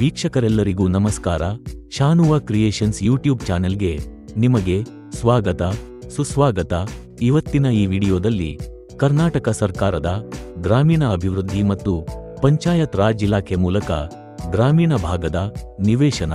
ವೀಕ್ಷಕರೆಲ್ಲರಿಗೂ ನಮಸ್ಕಾರ. ಶಾನುವ creations YouTube ಚಾನೆಲ್ಗೆ ನಿಮಗೆ ಸ್ವಾಗತ, ಸುಸ್ವಾಗತ. ಇವತ್ತಿನ ಈ ವಿಡಿಯೋದಲ್ಲಿ ಕರ್ನಾಟಕ ಸರ್ಕಾರದ ಗ್ರಾಮೀಣ ಅಭಿವೃದ್ಧಿ ಮತ್ತು ಪಂಚಾಯತ್ ರಾಜ್ ಇಲಾಖೆ ಮೂಲಕ ಗ್ರಾಮೀಣ ಭಾಗದ ನಿವೇಶನ,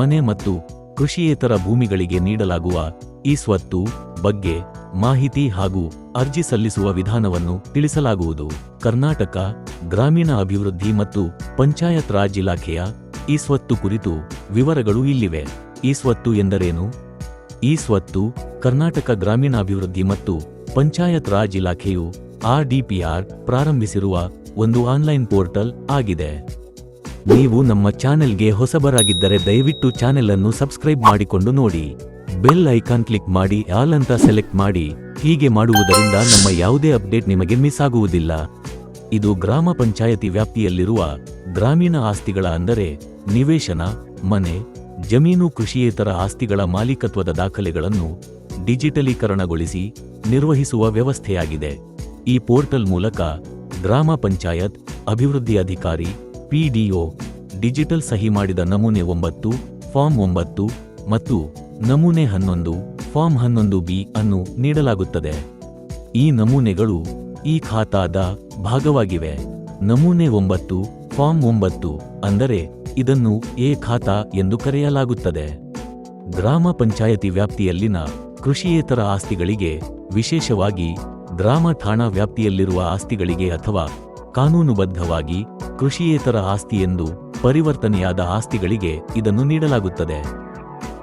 ಮನೆ ಮತ್ತು ಕೃಷಿಯೇತರ ಭೂಮಿಗಳಿಗೆ ನೀಡಲಾಗುವ ಈ ಸ್ವತ್ತು ಬಗ್ಗೆ ಮಾಹಿತಿ ಹಾಗೂ ಅರ್ಜಿ ಸಲ್ಲಿಸುವ ವಿಧಾನವನ್ನು ತಿಳಿಸಲಾಗುವುದು. ಕರ್ನಾಟಕ ಗ್ರಾಮೀಣ ಅಭಿವೃದ್ಧಿ ಮತ್ತು ಪಂಚಾಯತ್ ರಾಜ್ ಇಲಾಖೆಯ ಈ ಸ್ವತ್ತು ಕುರಿತು ವಿವರಗಳು ಇಲ್ಲಿವೆ. ಈ ಸ್ವತ್ತು ಎಂದರೇನು? ಈ ಸ್ವತ್ತು ಕರ್ನಾಟಕ ಗ್ರಾಮೀಣಾಭಿವೃದ್ಧಿ ಮತ್ತು ಪಂಚಾಯತ್ ರಾಜ್ ಇಲಾಖೆಯು ಆರ್ಡಿಪಿಆರ್ ಪ್ರಾರಂಭಿಸಿರುವ ಒಂದು ಆನ್ಲೈನ್ ಪೋರ್ಟಲ್ ಆಗಿದೆ. ನೀವು ನಮ್ಮ ಚಾನೆಲ್ಗೆ ಹೊಸಬರಾಗಿದ್ದರೆ ದಯವಿಟ್ಟು ಚಾನೆಲ್ ಅನ್ನು ಸಬ್ಸ್ಕ್ರೈಬ್ ಮಾಡಿಕೊಂಡು ನೋಡಿ. ಬೆಲ್ ಐಕಾನ್ ಕ್ಲಿಕ್ ಮಾಡಿ, ಆಲ್ ಅಂತ ಸೆಲೆಕ್ಟ್ ಮಾಡಿ. ಹೀಗೆ ಮಾಡುವುದರಿಂದ ನಮ್ಮ ಯಾವುದೇ ಅಪ್ಡೇಟ್ ನಿಮಗೆ ಮಿಸ್ ಆಗುವುದಿಲ್ಲ. ಇದು ಗ್ರಾಮ ಪಂಚಾಯತಿ ವ್ಯಾಪ್ತಿಯಲ್ಲಿರುವ ಗ್ರಾಮೀಣ ಆಸ್ತಿಗಳ ಅಂದರೆ ನಿವೇಶನ, ಮನೆ, ಜಮೀನು ಕೃಷಿಯೇತರ ಆಸ್ತಿಗಳ ಮಾಲೀಕತ್ವದ ದಾಖಲೆಗಳನ್ನು ಡಿಜಿಟಲೀಕರಣಗೊಳಿಸಿ ನಿರ್ವಹಿಸುವ ವ್ಯವಸ್ಥೆಯಾಗಿದೆ. ಈ ಪೋರ್ಟಲ್ ಮೂಲಕ ಗ್ರಾಮ ಪಂಚಾಯತ್ ಅಭಿವೃದ್ಧಿ ಅಧಿಕಾರಿ ಪಿಡಿಒ, ಡಿಜಿಟಲ್ ಸಹಿ ಮಾಡಿದ ನಮೂನೆ ಒಂಬತ್ತು, ಫಾರ್ಮ್ ಒಂಬತ್ತು ಮತ್ತು ನಮೂನೆ ಹನ್ನೊಂದು, ಫಾರ್ಮ್ ಹನ್ನೊಂದು ಬಿ ಅನ್ನು ನೀಡಲಾಗುತ್ತದೆ. ಈ ನಮೂನೆಗಳು ಈ ಖಾತಾದ ಭಾಗವಾಗಿವೆ. ನಮೂನೆ ಒಂಬತ್ತು, ಫಾರ್ಮ್ ಒಂಬತ್ತು ಅಂದರೆ ಇದನ್ನು ಎ ಖಾತಾ ಎಂದು ಕರೆಯಲಾಗುತ್ತದೆ. ಗ್ರಾಮ ಪಂಚಾಯತಿ ವ್ಯಾಪ್ತಿಯಲ್ಲಿನ ಕೃಷಿಯೇತರ ಆಸ್ತಿಗಳಿಗೆ, ವಿಶೇಷವಾಗಿ ಗ್ರಾಮ ಠಾಣಾ ವ್ಯಾಪ್ತಿಯಲ್ಲಿರುವ ಆಸ್ತಿಗಳಿಗೆ ಅಥವಾ ಕಾನೂನುಬದ್ಧವಾಗಿ ಕೃಷಿಯೇತರ ಆಸ್ತಿ ಎಂದು ಪರಿವರ್ತನೆಯಾದ ಆಸ್ತಿಗಳಿಗೆ ಇದನ್ನು ನೀಡಲಾಗುತ್ತದೆ.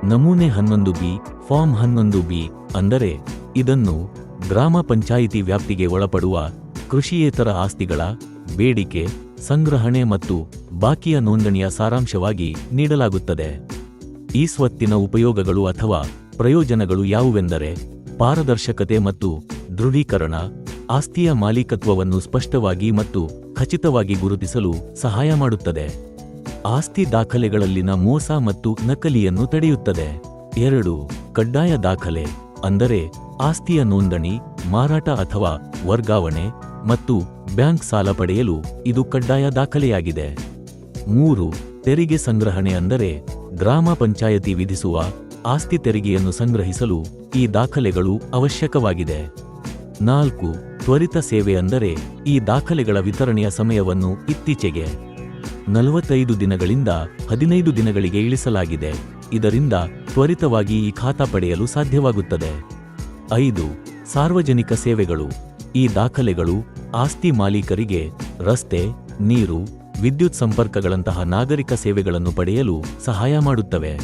ನಮೂನೆ ಹನ್ನೊಂದು ಬಿ, ಫಾರ್ಮ್ ಹನ್ನೊಂದು ಬಿ ಅಂದರೆ ಇದನ್ನು ಗ್ರಾಮ ಪಂಚಾಯಿತಿ ವ್ಯಾಪ್ತಿಗೆ ಒಳಪಡುವ ಕೃಷಿಯೇತರ ಆಸ್ತಿಗಳ ಬೇಡಿಕೆ, ಸಂಗ್ರಹಣೆ ಮತ್ತು ಬಾಕಿಯ ನೋಂದಣಿಯ ಸಾರಾಂಶವಾಗಿ ನೀಡಲಾಗುತ್ತದೆ. ಈ ಸ್ವತ್ತಿನ ಉಪಯೋಗಗಳು ಅಥವಾ ಪ್ರಯೋಜನಗಳು ಯಾವುವೆಂದರೆ ಪಾರದರ್ಶಕತೆ ಮತ್ತು ದೃಢೀಕರಣ, ಆಸ್ತಿಯ ಮಾಲೀಕತ್ವವನ್ನು ಸ್ಪಷ್ಟವಾಗಿ ಮತ್ತು ಖಚಿತವಾಗಿ ಗುರುತಿಸಲು ಸಹಾಯ ಮಾಡುತ್ತದೆ. ಆಸ್ತಿ ದಾಖಲೆಗಳಲ್ಲಿನ ಮೋಸ ಮತ್ತು ನಕಲಿಯನ್ನು ತಡೆಯುತ್ತದೆ. ಎರಡು, ಕಡ್ಡಾಯ ದಾಖಲೆ, ಅಂದರೆ ಆಸ್ತಿಯ ನೋಂದಣಿ, ಮಾರಾಟ ಅಥವಾ ವರ್ಗಾವಣೆ ಮತ್ತು ಬ್ಯಾಂಕ್ ಸಾಲ ಪಡೆಯಲು ಇದು ಕಡ್ಡಾಯ ದಾಖಲೆಯಾಗಿದೆ. ಮೂರು, ತೆರಿಗೆ ಸಂಗ್ರಹಣೆ, ಅಂದರೆ ಗ್ರಾಮ ಪಂಚಾಯತಿ ವಿಧಿಸುವ ಆಸ್ತಿ ತೆರಿಗೆಯನ್ನು ಸಂಗ್ರಹಿಸಲು ಈ ದಾಖಲೆಗಳು ಅವಶ್ಯಕವಾಗಿದೆ. ನಾಲ್ಕು ತ್ವರಿತ ಸೇವೆ ಅಂದರೆ ಈ ದಾಖಲೆಗಳ ವಿತರಣೆಯ ಸಮಯವನ್ನು ಇತ್ತೀಚೆಗೆ ನಲವತ್ತೈದು ದಿನಗಳಿಂದ ಹದಿನೈದು ದಿನಗಳಿಗೆ ಇಳಿಸಲಾಗಿದೆ. ಇದರಿಂದ ತ್ವರಿತವಾಗಿ ಈ ಖಾತಾ ಪಡೆಯಲು ಸಾಧ್ಯವಾಗುತ್ತದೆ. ಐದು, ಸಾರ್ವಜನಿಕ ಸೇವೆಗಳು. ಈ ದಾಖಲೆಗಳು ಆಸ್ತಿ ಮಾಲೀಕರಿಗೆ ರಸ್ತೆ, ನೀರು, ವಿದ್ಯುತ್ ಸಂಪರ್ಕಗಳಂತಹ ನಾಗರಿಕ ಸೇವೆಗಳನ್ನು ಪಡೆಯಲು ಸಹಾಯ ಮಾಡುತ್ತವೆ.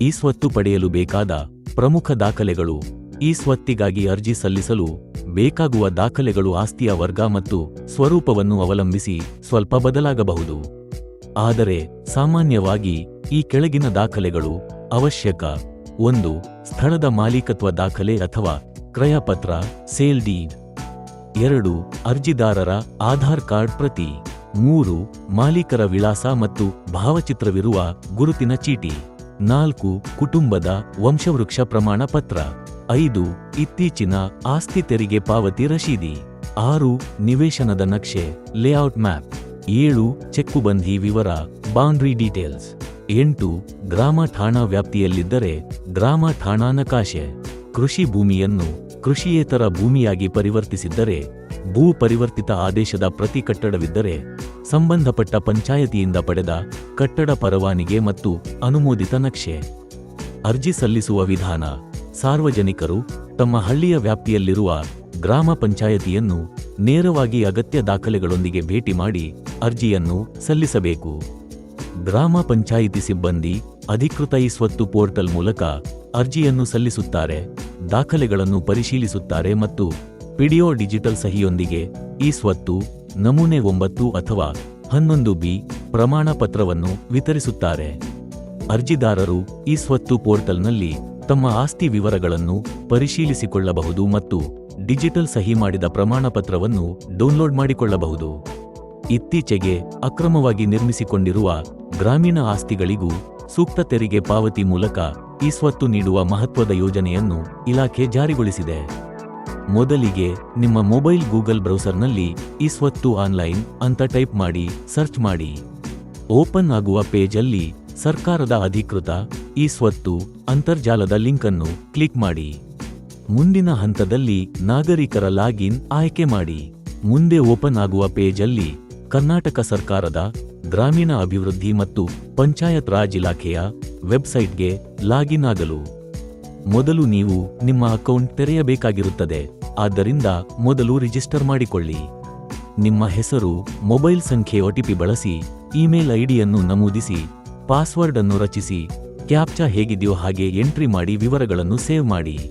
ಈ ಸ್ವತ್ತು ಪಡೆಯಲು ಬೇಕಾದ ಪ್ರಮುಖ ದಾಖಲೆಗಳು ಈ ಸ್ವತ್ತಿಗಾಗಿ ಅರ್ಜಿ ಸಲ್ಲಿಸಲು ಬೇಕಾಗುವ ದಾಖಲೆಗಳು ಆಸ್ತಿಯ ವರ್ಗ ಮತ್ತು ಸ್ವರೂಪವನ್ನು ಅವಲಂಬಿಸಿ ಸ್ವಲ್ಪ ಬದಲಾಗಬಹುದು. ಆದರೆ ಸಾಮಾನ್ಯವಾಗಿ ಈ ಕೆಳಗಿನ ದಾಖಲೆಗಳು ಅವಶ್ಯಕ. ಒಂದು, ಸ್ಥಳದ ಮಾಲೀಕತ್ವ ದಾಖಲೆ ಅಥವಾ ಕ್ರಯಪತ್ರ, ಸೇಲ್ ಡೀಡ್. ಎರಡು, ಅರ್ಜಿದಾರರ ಆಧಾರ್ ಕಾರ್ಡ್ ಪ್ರತಿ. ಮೂರು, ಮಾಲೀಕರ ವಿಳಾಸ ಮತ್ತು ಭಾವಚಿತ್ರವಿರುವ ಗುರುತಿನ ಚೀಟಿ. ನಾಲ್ಕು, ಕುಟುಂಬದ ವಂಶವೃಕ್ಷ ಪ್ರಮಾಣ ಪತ್ರ ಐದು ಇತ್ತೀಚಿನ ಆಸ್ತಿ ತೆರಿಗೆ ಪಾವತಿ ರಶೀದಿ. ಆರು ನಿವೇಶನದ ನಕ್ಷೆ, ಲೇಔಟ್ ಮ್ಯಾಪ್. ಏಳು ಚೆಕ್ಕುಬಂಧಿ ವಿವರ, ಬೌಂಡ್ರಿ ಡೀಟೇಲ್ಸ್. ಎಂಟು ಗ್ರಾಮ ಠಾಣಾ ವ್ಯಾಪ್ತಿಯಲ್ಲಿದ್ದರೆ ಗ್ರಾಮ ಠಾಣಾ ನಕಾಶೆ. ಕೃಷಿ ಭೂಮಿಯನ್ನು ಕೃಷಿಯೇತರ ಭೂಮಿಯಾಗಿ ಪರಿವರ್ತಿಸಿದ್ದರೆ, ಭೂ ಪರಿವರ್ತಿತ ಆದೇಶದ ಪ್ರತಿ ಕಟ್ಟಡವಿದ್ದರೆ, ಸಂಬಂಧಪಟ್ಟ ಪಂಚಾಯತಿಯಿಂದ ಪಡೆದ ಕಟ್ಟಡ ಪರವಾನಿಗೆ ಮತ್ತು ಅನುಮೋದಿತ ನಕ್ಷೆ. ಅರ್ಜಿ ಸಲ್ಲಿಸುವ ವಿಧಾನ ಸಾರ್ವಜನಿಕರು ತಮ್ಮ ಹಳ್ಳಿಯ ವ್ಯಾಪ್ತಿಯಲ್ಲಿರುವ ಗ್ರಾಮ ಪಂಚಾಯತಿಯನ್ನು ನೇರವಾಗಿ ಅಗತ್ಯ ದಾಖಲೆಗಳೊಂದಿಗೆ ಭೇಟಿ ಮಾಡಿ ಅರ್ಜಿಯನ್ನು ಸಲ್ಲಿಸಬೇಕು. ಗ್ರಾಮ ಪಂಚಾಯಿತಿ ಸಿಬ್ಬಂದಿ ಅಧಿಕೃತ ಈ ಸ್ವತ್ತು ಪೋರ್ಟಲ್ ಮೂಲಕ ಅರ್ಜಿಯನ್ನು ಸಲ್ಲಿಸುತ್ತಾರೆ, ದಾಖಲೆಗಳನ್ನು ಪರಿಶೀಲಿಸುತ್ತಾರೆ ಮತ್ತು ಪಿಡಿಯೋ ಡಿಜಿಟಲ್ ಸಹಿಯೊಂದಿಗೆ ಈ ಸ್ವತ್ತು ನಮೂನೆ ಒಂಬತ್ತು ಅಥವಾ ಹನ್ನೊಂದು ಬಿ ಪ್ರಮಾಣ ಪತ್ರವನ್ನು ವಿತರಿಸುತ್ತಾರೆ. ಅರ್ಜಿದಾರರು ಈ ಸ್ವತ್ತು ಪೋರ್ಟಲ್ನಲ್ಲಿ ತಮ್ಮ ಆಸ್ತಿ ವಿವರಗಳನ್ನು ಪರಿಶೀಲಿಸಿಕೊಳ್ಳಬಹುದು ಮತ್ತು ಡಿಜಿಟಲ್ ಸಹಿ ಮಾಡಿದ ಪ್ರಮಾಣಪತ್ರವನ್ನು ಡೌನ್ಲೋಡ್ ಮಾಡಿಕೊಳ್ಳಬಹುದು. ಇತ್ತೀಚೆಗೆ ಅಕ್ರಮವಾಗಿ ನಿರ್ಮಿಸಿಕೊಂಡಿರುವ ಗ್ರಾಮೀಣ ಆಸ್ತಿಗಳಿಗೂ ಸೂಕ್ತ ತೆರಿಗೆ ಪಾವತಿ ಮೂಲಕ ಈ ಸ್ವತ್ತು ನೀಡುವ ಮಹತ್ವದ ಯೋಜನೆಯನ್ನು ಇಲಾಖೆ ಜಾರಿಗೊಳಿಸಿದೆ. ಮೊದಲಿಗೆ ನಿಮ್ಮ ಮೊಬೈಲ್ ಗೂಗಲ್ ಬ್ರೌಸರ್ನಲ್ಲಿ ಈ ಸ್ವತ್ತು ಆನ್ಲೈನ್ ಅಂತ ಟೈಪ್ ಮಾಡಿ, ಸರ್ಚ್ ಮಾಡಿ. ಓಪನ್ ಆಗುವ ಪೇಜಲ್ಲಿ ಸರ್ಕಾರದ ಅಧಿಕೃತ ಈ ಸ್ವತ್ತು ಅಂತರ್ಜಾಲದ ಲಿಂಕ್ ಅನ್ನು ಕ್ಲಿಕ್ ಮಾಡಿ. ಮುಂದಿನ ಹಂತದಲ್ಲಿ ನಾಗರಿಕರ ಲಾಗಿನ್ ಆಯ್ಕೆ ಮಾಡಿ. ಮುಂದೆ ಓಪನ್ ಆಗುವ ಪೇಜಲ್ಲಿ ಕರ್ನಾಟಕ ಸರ್ಕಾರದ ಗ್ರಾಮೀಣ ಅಭಿವೃದ್ಧಿ ಮತ್ತು ಪಂಚಾಯತ್ ರಾಜ್ ಇಲಾಖೆಯ ವೆಬ್ಸೈಟ್ಗೆ ಲಾಗಿನ್ ಆಗಲು. ಮೊದಲು ನೀವು ನಿಮ್ಮ ಅಕೌಂಟ್ ತೆರೆಯಬೇಕಾಗಿರುತ್ತದೆ. ಆದ್ದರಿಂದ ಮೊದಲು ರಿಜಿಸ್ಟರ್ ಮಾಡಿಕೊಳ್ಳಿ. ನಿಮ್ಮ ಹೆಸರು, ಮೊಬೈಲ್ ಸಂಖ್ಯೆ ಒಟಿಪಿ ಬಳಸಿ, ಇಮೇಲ್ ಐಡಿಯನ್ನು ನಮೂದಿಸಿ, ಪಾಸ್ವರ್ಡ್ ಅನ್ನು ರಚಿಸಿ. ಕ್ಯಾಪ್ಚಾ ಹೇಗಿದೆಯೋ ಹಾಗೆ ಎಂಟ್ರಿ ಮಾಡಿ ವಿವರಗಳನ್ನು ಸೇವ್ ಮಾಡಿ.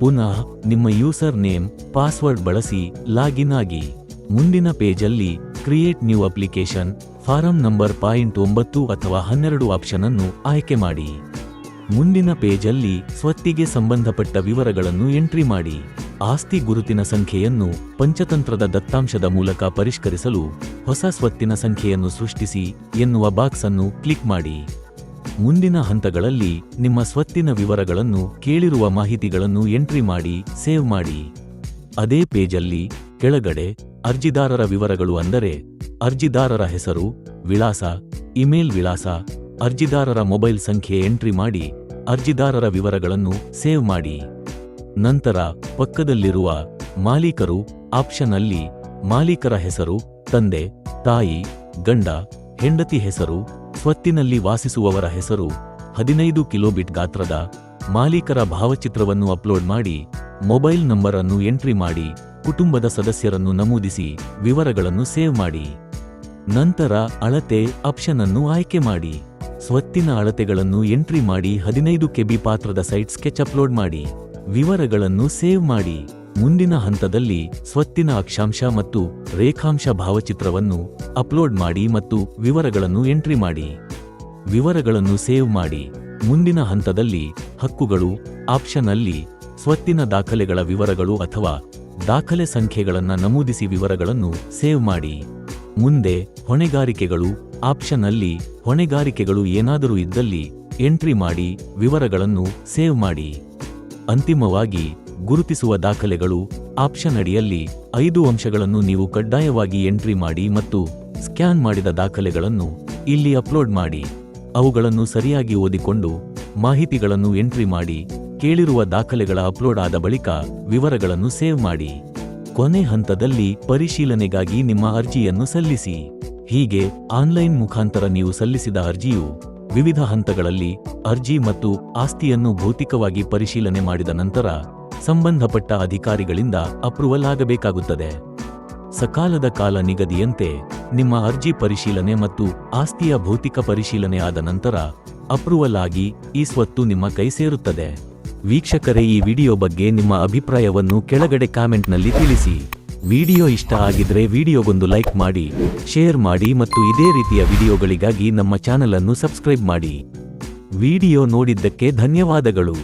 ಪುನಃ ನಿಮ್ಮ ಯೂಸರ್ ನೇಮ್, ಪಾಸ್ವರ್ಡ್ ಬಳಸಿ ಲಾಗಿನ್ ಆಗಿ. ಮುಂದಿನ ಪೇಜಲ್ಲಿ create new application, form number point ಒಂಬತ್ತು ಅಥವಾ ಹನ್ನೆರಡು ಆಪ್ಷನ್ ಅನ್ನು ಆಯ್ಕೆ ಮಾಡಿ. ಮುಂದಿನ ಪೇಜಲ್ಲಿ ಸ್ವತ್ತಿಗೆ ಸಂಬಂಧಪಟ್ಟ ವಿವರಗಳನ್ನು ಎಂಟ್ರಿ ಮಾಡಿ. ಆಸ್ತಿ ಗುರುತಿನ ಸಂಖ್ಯೆಯನ್ನು ಪಂಚತಂತ್ರದ ದತ್ತಾಂಶದ ಮೂಲಕ ಪರಿಷ್ಕರಿಸಲು ಹೊಸ ಸ್ವತ್ತಿನ ಸಂಖ್ಯೆಯನ್ನು ಸೃಷ್ಟಿಸಿ ಎನ್ನುವ ಬಾಕ್ಸ್ ಅನ್ನು ಕ್ಲಿಕ್ ಮಾಡಿ. ಮುಂದಿನ ಹಂತಗಳಲ್ಲಿ ನಿಮ್ಮ ಸ್ವತ್ತಿನ ವಿವರಗಳನ್ನು ಕೇಳಿರುವ ಮಾಹಿತಿಗಳನ್ನು ಎಂಟ್ರಿ ಮಾಡಿ, ಸೇವ್ ಮಾಡಿ. ಅದೇ ಪೇಜಲ್ಲಿ ಕೆಳಗಡೆ ಅರ್ಜಿದಾರರ ವಿವರಗಳು ಅಂದರೆ ಅರ್ಜಿದಾರರ ಹೆಸರು, ವಿಳಾಸ, ಇಮೇಲ್ ವಿಳಾಸ, ಅರ್ಜಿದಾರರ ಮೊಬೈಲ್ ಸಂಖ್ಯೆ ಎಂಟ್ರಿ ಮಾಡಿ ಅರ್ಜಿದಾರರ ವಿವರಗಳನ್ನು ಸೇವ್ ಮಾಡಿ. ನಂತರ ಪಕ್ಕದಲ್ಲಿರುವ ಮಾಲೀಕರು ಆಪ್ಷನ್ ಅಲ್ಲಿ ಮಾಲೀಕರ ಹೆಸರು, ತಂದೆ, ತಾಯಿ, ಗಂಡ, ಹೆಂಡತಿ ಹೆಸರು ಸ್ವತ್ತಿನಲ್ಲಿ ವಾಸಿಸುವವರ ಹೆಸರು ಹದಿನೈದು ಕಿಲೋಬಿಟ್ ಗಾತ್ರದ ಮಾಲೀಕರ ಭಾವಚಿತ್ರವನ್ನು ಅಪ್ಲೋಡ್ ಮಾಡಿ, ಮೊಬೈಲ್ ನಂಬರ್ ಅನ್ನು ಎಂಟ್ರಿ ಮಾಡಿ, ಕುಟುಂಬದ ಸದಸ್ಯರನ್ನು ನಮೂದಿಸಿ, ವಿವರಗಳನ್ನು ಸೇವ್ ಮಾಡಿ. ನಂತರ ಅಳತೆ ಆಪ್ಷನ್ ಅನ್ನು ಆಯ್ಕೆ ಮಾಡಿ. ಸ್ವತ್ತಿನ ಅಳತೆಗಳನ್ನು ಎಂಟ್ರಿ ಮಾಡಿ ಹದಿನೈದು ಕೆಬಿ ಪಾತ್ರದ ಸೈಟ್ ಸ್ಕೆಚ್ ಅಪ್ಲೋಡ್ ಮಾಡಿ. ವಿವರಗಳನ್ನು ಸೇವ್ ಮಾಡಿ. ಮುಂದಿನ ಹಂತದಲ್ಲಿ ಸ್ವತ್ತಿನ ಅಕ್ಷಾಂಶ ಮತ್ತು ರೇಖಾಂಶ ಭಾವಚಿತ್ರವನ್ನು ಅಪ್ಲೋಡ್ ಮಾಡಿ ಮತ್ತು ವಿವರಗಳನ್ನು ಎಂಟ್ರಿ ಮಾಡಿ. ವಿವರಗಳನ್ನು ಸೇವ್ ಮಾಡಿ. ಮುಂದಿನ ಹಂತದಲ್ಲಿ ಹಕ್ಕುಗಳು, ಆಪ್ಷನ್ ಅಲ್ಲಿ ಸ್ವತ್ತಿನ ದಾಖಲೆಗಳ ವಿವರಗಳು ಅಥವಾ ದಾಖಲೆ ಸಂಖ್ಯೆಗಳನ್ನು ನಮೂದಿಸಿ ವಿವರಗಳನ್ನು ಸೇವ್ ಮಾಡಿ. ಮುಂದೆ ಹೊಣೆಗಾರಿಕೆಗಳು, ಆಪ್ಷನ್ ಅಲ್ಲಿ ಹೊಣೆಗಾರಿಕೆಗಳು ಏನಾದರೂ ಇದ್ದಲ್ಲಿ ಎಂಟ್ರಿ ಮಾಡಿ ವಿವರಗಳನ್ನು ಸೇವ್ ಮಾಡಿ. ಅಂತಿಮವಾಗಿ ಗುರುತಿಸುವ ದಾಖಲೆಗಳು ಆಪ್ಷನ್ ಅಡಿಯಲ್ಲಿ ಐದು ಅಂಶಗಳನ್ನು ನೀವು ಕಡ್ಡಾಯವಾಗಿ ಎಂಟ್ರಿ ಮಾಡಿ ಮತ್ತು ಸ್ಕ್ಯಾನ್ ಮಾಡಿದ ದಾಖಲೆಗಳನ್ನು ಇಲ್ಲಿ ಅಪ್ಲೋಡ್ ಮಾಡಿ. ಅವುಗಳನ್ನು ಸರಿಯಾಗಿ ಓದಿಕೊಂಡು ಮಾಹಿತಿಗಳನ್ನು ಎಂಟ್ರಿ ಮಾಡಿ, ಕೇಳಿರುವ ದಾಖಲೆಗಳ ಅಪ್ಲೋಡ್ ಆದ ಬಳಿಕ ವಿವರಗಳನ್ನು ಸೇವ್ ಮಾಡಿ. ಕೊನೆ ಹಂತದಲ್ಲಿ ಪರಿಶೀಲನೆಗಾಗಿ ನಿಮ್ಮ ಅರ್ಜಿಯನ್ನು ಸಲ್ಲಿಸಿ. ಹೀಗೆ ಆನ್ಲೈನ್ ಮುಖಾಂತರ ನೀವು ಸಲ್ಲಿಸಿದ ಅರ್ಜಿಯು ವಿವಿಧ ಹಂತಗಳಲ್ಲಿ ಅರ್ಜಿ ಮತ್ತು ಆಸ್ತಿಯನ್ನು ಭೌತಿಕವಾಗಿ ಪರಿಶೀಲನೆ ಮಾಡಿದ ನಂತರ ಸಂಬಂಧಪಟ್ಟ ಅಧಿಕಾರಿಗಳಿಂದ ಅಪ್ರೂವಲ್ ಆಗಬೇಕಾಗುತ್ತದೆ. ಸಕಾಲದ ಕಾಲ ನಿಗದಿಯಂತೆ ನಿಮ್ಮ ಅರ್ಜಿ ಪರಿಶೀಲನೆ ಮತ್ತು ಆಸ್ತಿಯ ಭೌತಿಕ ಪರಿಶೀಲನೆ ಆದ ನಂತರ ಅಪ್ರೂವಲ್ ಆಗಿ ಈ ಸ್ವತ್ತು ನಿಮ್ಮ ಕೈ ಸೇರುತ್ತದೆ. ವೀಕ್ಷಕರೇ, ಈ ವಿಡಿಯೋ ಬಗ್ಗೆ ನಿಮ್ಮ ಅಭಿಪ್ರಾಯವನ್ನು ಕೆಳಗಡೆ ಕಾಮೆಂಟ್ನಲ್ಲಿ ತಿಳಿಸಿ. ವಿಡಿಯೋ ಇಷ್ಟ ಆಗಿದ್ರೆ ವಿಡಿಯೋಗೊಂದು ಲೈಕ್ ಮಾಡಿ, ಶೇರ್ ಮಾಡಿ ಮತ್ತು ಇದೇ ರೀತಿಯ ವಿಡಿಯೋಗಳಿಗಾಗಿ ನಮ್ಮ ಚಾನಲ್ ಅನ್ನು ಸಬ್ಸ್ಕ್ರೈಬ್ ಮಾಡಿ. ವಿಡಿಯೋ ನೋಡಿದ್ದಕ್ಕೆ ಧನ್ಯವಾದಗಳು.